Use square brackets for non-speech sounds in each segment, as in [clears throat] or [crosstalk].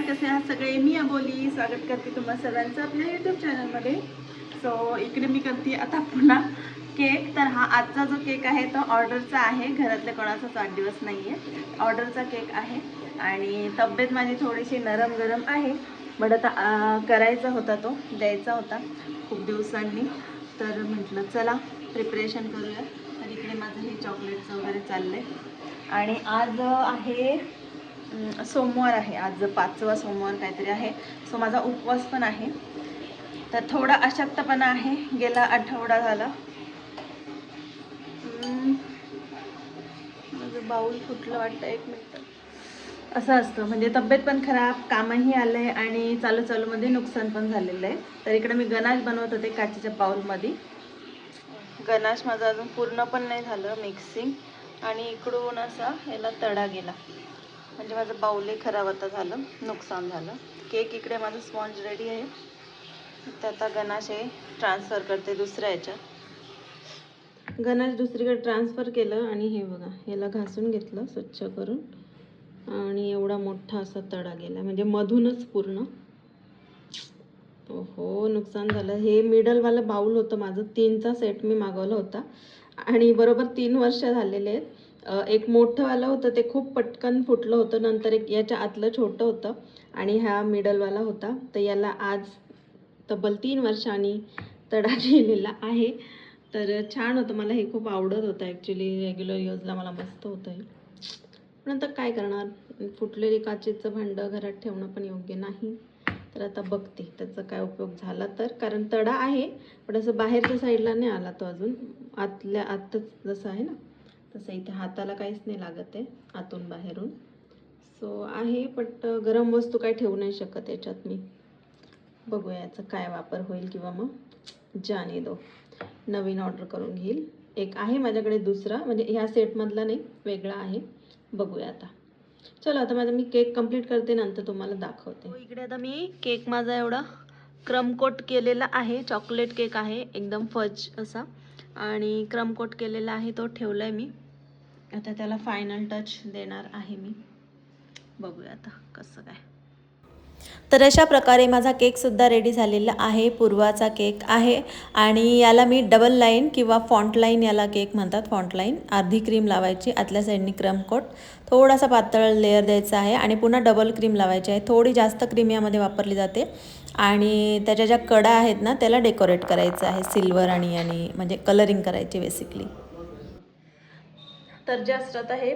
कसे आहात सगळे? मी अबोली. स्वागत करते तुम्हा सर्वांचं आपल्या यूट्यूब चॅनलमध्ये सो इकडे मी करते आता पुन्हा केक तर हा आजचा जो केक आहे तो ऑर्डरचा आहे. घरातल्या कोणाचाच वाढदिवस नाही आहे ऑर्डरचा केक आहे. आणि तब्येत माझी थोडीशी नरम गरम आहे. बट आता करायचा होता तो. द्यायचा होता. खूप दिवसांनी. तर म्हटलं चला प्रिपरेशन करूया. तर इकडे माझं हे चॉकलेटचं वगैरे चाललं आहे आणि आज आहे सोमवार आहे. आज पाचवा सोमवार काहीतरी आहे. सो माझा उपवास पण आहे. तर थोडा अशक्तपणा आहे. गेला आठवडा झाला. माझं बाऊल फुटलं वाटतं एक मिनटं. असं असतं. म्हणजे तब्येत पण खराब कामही आलं आहे आणि चालू चालूमध्ये नुकसान पण झालेलं आहे. तर इकडे मी गणाश बनवत होते काचेच्या बाऊलमध्ये. गणाश माझा अजून पूर्ण पण नाही झालं मिक्सिंग आणि इकडून असा याला तडा गेला. म्हणजे माझं बाऊलही खराब आता झालं नुकसान झालं. केक इकडे माझं स्पॉन्ज रेडी आहे. तर आता गणाश हे ट्रान्सफर करते दुसऱ्या याच्यात गणाश दुसरीकडे ट्रान्सफर केलं आणि हे बघा याला घासून घेतलं स्वच्छ करून. आणि एवढा मोठा असा तडा गेला म्हणजे मधूनच पूर्ण. हो नुकसान झालं. हे मिडलवालं बाऊल होतं माझं. तीनचा सेट मी मागवला होता. आणि बरोबर तीन वर्ष झालेले आहेत. एक मोठंवालं होतं ते खूप पटकन फुटलं होतं नंतर एक याच्या आतलं छोटं होतं आणि हा मिडलवाला होता. तर याला आज तब्बल तीन वर्षांनी तडा [laughs] गेलेला आहे. तर छान होतं मला हे खूप आवडत होतं ॲक्च्युली रेग्युलर यूजला मला मस्त होतं हे पण आता काय करणार? फुटलेली काचेचं भांडं घरात ठेवणं पण योग्य नाही. तर आता बघते त्याचा काय उपयोग झाला तर. कारण तडा आहे पण असं बाहेरच्या साईडला नाही आला तो अजून. आतल्या आतच जसं आहे ना. तसं इथे हाताला काहीच नाही लागत आहे आतून बाहेरून. सो आहे बट गरम वस्तू काय ठेवू नाही शकत याच्यात मी. बघूया याचा काय वापर होईल किंवा मग जाने दो. नवीन ऑर्डर करून घेईल. एक आहे माझ्याकडे दुसरा म्हणजे ह्या सेटमधला नाही वेगळा आहे. बघूया आता. चलो आता माझा मी केक कंप्लीट करते नंतर तुम्हाला दाखवते. हो, इकडे आता मी केक माझा एवढा क्रमकोट केलेला आहे. चॉकलेट केक आहे एकदम फज असा. आणि क्रमकोट केलेला आहे तो ठेवला आहे मी. आता त्याला फायनल टच देणार आहे मी. बघूया आता कसं काय. तर अशा प्रकारे माझा केकसुद्धा रेडी झालेला आहे. पूर्वाचा केक आहे आणि याला मी डबल लाईन किंवा फॉन्ट लाईन याला केक म्हणतात. फॉन्ट लाईन अर्धी क्रीम लावायची आतल्या साईडनी क्रम कोट थोडासा पातळ लेअर द्यायचा आहे आणि पुन्हा डबल क्रीम लावायची आहे. थोडी जास्त क्रीम यामध्ये वापरली जाते. आणि त्याच्या ज्या कडा आहेत ना त्याला डेकोरेट करायचं आहे. सिल्वर आणि आणि म्हणजे कलरिंग करायची बेसिकली तर जस्ट आता हे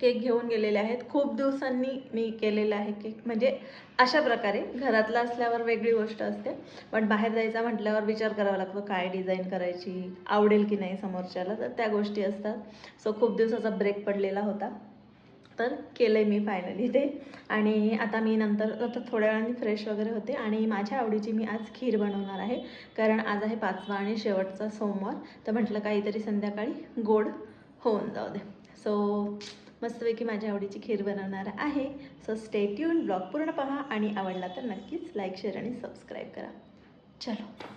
केक घेऊन गेलेले आहेत. खूप दिवसांनी मी केलेला आहे केक म्हणजे अशा प्रकारे घरातला असल्यावर वेगळी गोष्ट असते. पण बाहेर जायचा म्हटल्यावर विचार करावा लागतो काय डिझाईन करायची आवडेल की नाही समोरच्याला? तर त्या गोष्टी असतात. सो खूप दिवसाचा ब्रेक पडलेला होता. तर केलं आहे मी फायनली ते. आणि आता मी नंतर आता थोड्या वेळाने फ्रेश वगैरे होते. आणि माझ्या आवडीची मी आज खीर बनवणार आहे. कारण आज आहे पाचवा आणि शेवटचा सोमवार. तर म्हटलं काहीतरी संध्याकाळी गोड होऊन जाऊ दे. सो मस्तपैकी माझ्या आवडीची खीर बनवणार आहे. सो स्टेट्यून ब्लॉग पूर्ण पहा आणि आवडला तर नक्कीच लाईक शेअर आणि सबस्क्राईब करा. चलो.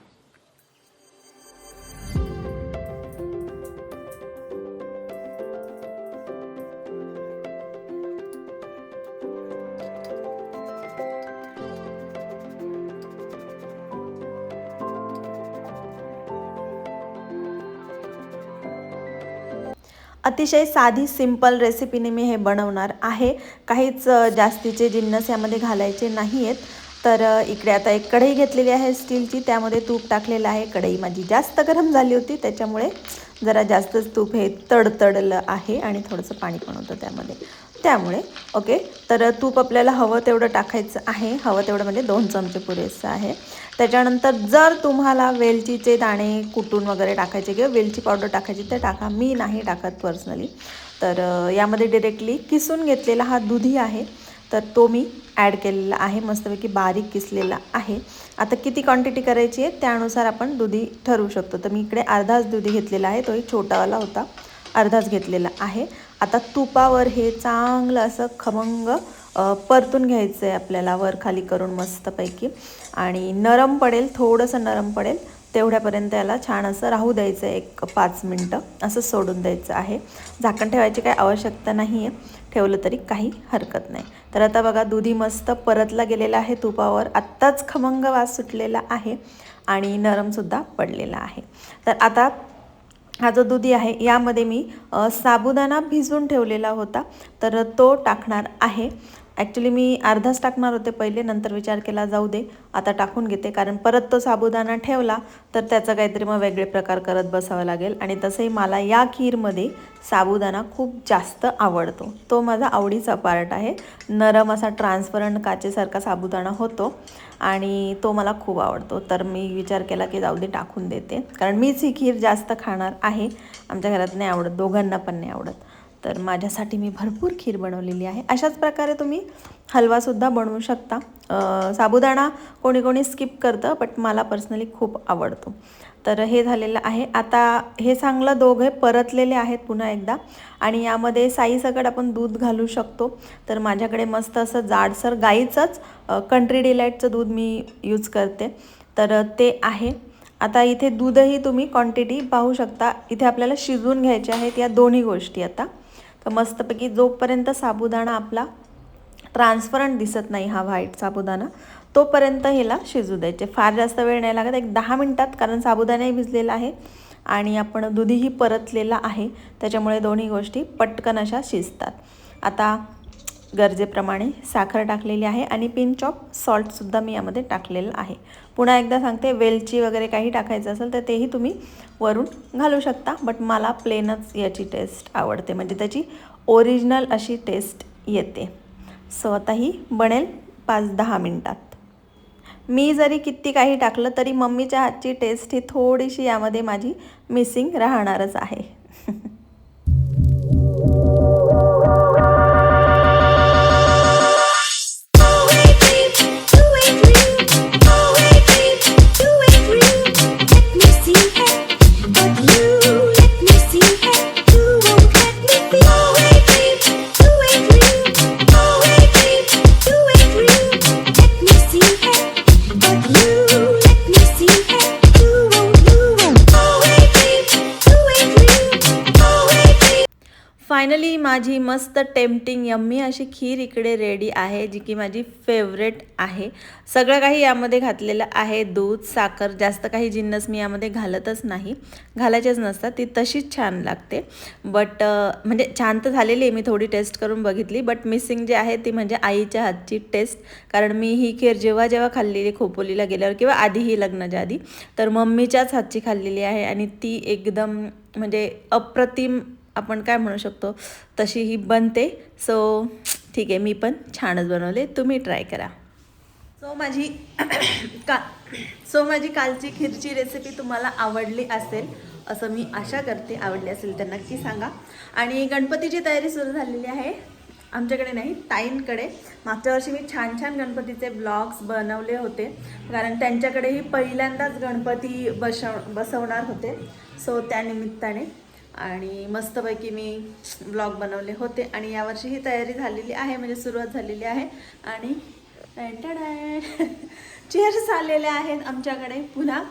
अतिशय साधी सिंपल रेसिपीने मी हे बनवणार आहे. काहीच जास्तीचे जिन्नस यामध्ये घालायचे नाही आहेत तर इकडे आता एक कढई घेतलेली आहे स्टीलची. त्यामध्ये तूप टाकलेलं आहे. कढई माझी जास्त गरम झाली होती. त्याच्यामुळे जरा जास्तच तूप हे तडतडलं आहे आणि थोडंसं पाणी पण होतं त्यामध्ये. त्यामुळे ओके तर तूप आपल्याला हवं तेवढं टाकायचं आहे. हवं तेवढं म्हणजे दोन चमचे पुरेसं आहे. त्याच्यानंतर जर तुम्हाला वेलचीचे दाणे कुटून वगैरे टाकायचे किंवा वेलची पावडर टाकायची तर टाका. मी नाही टाकत पर्सनली तर यामध्ये डिरेक्टली किसून घेतलेला हा दुधी आहे. तर तो मी ॲड केलेला आहे. मस्तपैकी बारीक किसलेला आहे. आता किती क्वांटिटी करायची आहे? त्यानुसार आपण दुधी ठरवू शकतो. तर मी इकडे अर्धाच दुधी घेतलेला आहे. तोही छोटावाला होता. अर्धाच घेतलेला आहे. आता तुपावर हे चांगलं असं खमंग परतून घ्यायचं आहे आपल्याला वर खाली करून मस्तपैकी. आणि नरम पडेल थोडंसं नरम पडेल तेवढ्यापर्यंत याला छान असं राहू द्यायचं आहे एक पाच मिनटं असं सोडून द्यायचं आहे. झाकण ठेवायची काही आवश्यकता नाही आहे ठेवलं तरी काही हरकत नाही. तर आता बघा दुधी मस्त परतला गेलेला आहे तुपावर आत्ताच खमंग वास सुटलेला आहे आणि नरमसुद्धा पडलेला आहे. तर आता हा जो दुधी आहे यामध्ये मी साबुदाणा भिजवून ठेवलेला होता. तर तो टाकणार आहे. ॲक्च्युली मी अर्धाच टाकणार होते पहिले नंतर विचार केला जाऊ दे आता टाकून घेते. कारण परत तो साबुदाणा ठेवला तर त्याचा काहीतरी मग वेगळे प्रकार करत बसावं लागेल. आणि तसंही मला या खीरमध्ये साबुदाणा खूप जास्त आवडतो. तो माझा आवडीचा पार्ट आहे. नरम असा ट्रान्सपरंट काचेसारखा साबुदाणा होतो आणि तो मला खूप आवडतो. तर मी विचार केला की जाऊ दे टाकून देते. कारण मीच ही खीर जास्त खाणार आहे. आमच्या घरात नाही आवडत दोघांना पण नाही आवडत. तर माझ्यासाठी मी भरपूर खीर बनवलेली आहे. अशाच प्रकारे तुम्ही हलवासुद्धा बनवू शकता. साबुदाणा कोणी कोणी स्किप करतं बट मला पर्सनली खूप आवडतो. तर हे झालेलं आहे. आता हे चांगलं दोघे परतलेले आहेत पुन्हा एकदा. आणि यामध्ये साईसकट आपण दूध घालू शकतो. तर माझ्याकडे मस्त असं जाडसर गाईचंच कंट्री डिलाईटचं दूध मी यूज करते. तर ते आहे. आता इथे दूधही तुम्ही क्वांटिटी पाहू शकता. इथे आपल्याला शिजवून घ्यायचे आहेत या दोन्ही गोष्टी आता. तर मस्तपैकी जोपर्यंत साबुदाणा आपला ट्रान्सपरंट दिसत नाही हा व्हाईट साबुदाणा तोपर्यंत ह्याला शिजू द्यायचे. फार जास्त वेळ नाही लागत एक दहा मिनटात कारण साबुदाणाही भिजलेला आहे आणि आपण दुधीही परतलेला आहे. त्याच्यामुळे दोन्ही गोष्टी पटकन अशा शिजतात. आता गरजेप्रमाणे साखर टाकलेली आहे आणि पिंच ऑफ सॉल्टसुद्धा मी यामध्ये टाकलेलं आहे. पुन्हा एकदा सांगते वेलची वगैरे काही टाकायचं असेल तर तेही तुम्ही वरून घालू शकता बट मला प्लेनच याची टेस्ट आवडते. म्हणजे त्याची ओरिजिनल अशी टेस्ट येते. सो आता ही बनेल पाच दहा मिनटात. मी जरी किती काही टाकलं तरी मम्मीच्या हातची टेस्ट ही थोडीशी यामध्ये माझी मिसिंग राहणारच आहे. [laughs] मस्त टेम्पटिंग यम्मी अशी खीर इकडे रेडी आहे जी की माझी फेवरेट आहे. सगळं काही यामध्ये घातलेलं आहे दूध साखर जास्त काही जिन्नस मी यामध्ये घालतच नाही. घालायचेच नसतात ती तशीच छान लागते. बट म्हणजे छान तर झालेली आहे मी थोडी टेस्ट करून बघितली. बट मिसिंग जे आहे ती म्हणजे आईच्या हातची टेस्ट कारण मी ही खीर जेव्हा जेव्हा खाल्लेली खोपोलीला गेल्यावर किंवा आधीही लग्नाच्या आधी तर मम्मीच्याच हातची खाल्लेली आहे. आणि ती एकदम म्हणजे अप्रतिम आपण काय म्हणू शकतो? तशी ही बनते. सो ठीक आहे मी पण छानच बनवले. तुम्ही ट्राय करा. सो माझी [coughs] का सो माझी कालची खीरची रेसिपी तुम्हाला आवडली असेल असं मी आशा करते आवडली असेल तर नक्की सांगा. आणि गणपतीची तयारी सुरू झालेली आहे. आमच्याकडे नाही ताईंकडे. मागच्या वर्षी मी छान छान गणपतीचे ब्लॉग्स बनवले होते. कारण त्यांच्याकडेही पहिल्यांदाच गणपती बसव बसवणार होते. सो त्यानिमित्ताने आणि मस्तपैकी मी ब्लॉग बनवले होते आणि यावर्षी ही तयारी झालेली आहे म्हणजे सुरुवात झालेली आहे. आणि चेअर्स [laughs] आलेल्या आहेत आमच्याकडे पुन्हा.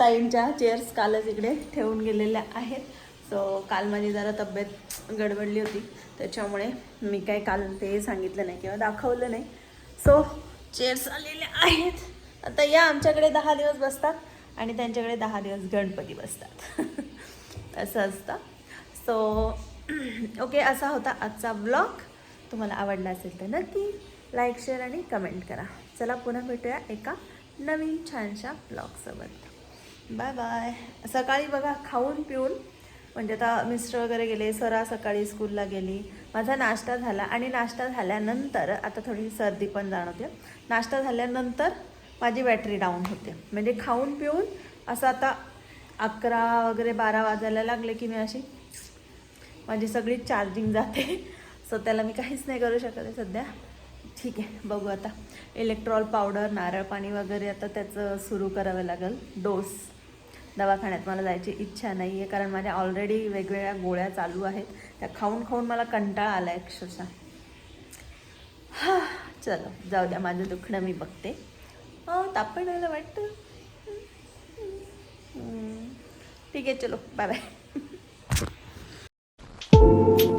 ताईंच्या चेअर्स कालच इकडे ठेवून गेलेल्या आहेत. सो काल माझी जरा तब्येत गडबडली होती. त्याच्यामुळे मी काय काल ते सांगितलं नाही किंवा दाखवलं नाही. सो चेअर्स आलेले आहेत. आता या आमच्याकडे दहा दिवस बसतात आणि त्यांच्याकडे दहा दिवस गणपती बसतात. [laughs] असं असतं. सो ओके [clears throat] असा होता आजचा ब्लॉग तुम्हाला आवडला असेल तर नक्की लाईक शेअर आणि कमेंट करा. चला पुन्हा भेटूया एका नवीन छानशा ब्लॉगसोबत बाय बाय सकाळी बघा खाऊन पिऊन. म्हणजे आता मिस्टर वगैरे गेले सरा सकाळी स्कूलला गेली. माझा नाश्ता झाला आणि नाश्ता झाल्यानंतर आता थोडी सर्दी पण जाणवते. नाश्ता झाल्यानंतर माझी बॅटरी डाऊन होते. म्हणजे खाऊन पिऊन असं आता अकरा वगैरे बारा वाजायला लागले की मी अशी माझी सगळी चार्जिंग जाते. सो त्याला मी काहीच नाही करू शकत आहे सध्या. ठीक आहे बघू आता. इलेक्ट्रॉल पावडर नारळ पाणी वगैरे आता त्याचं सुरू करावं लागेल. डोस दवाखान्यात मला जायची इच्छा नाही आहे कारण माझ्या ऑलरेडी वेगवेगळ्या गोळ्या चालू आहेत. त्या खाऊन खाऊन मला कंटाळा आला आहे अक्षरशः. हां चलो. जाऊ द्या माझं दुखणं मी बघते. हो ताप वाटतं? Sigue chulo. Bye bye. [laughs]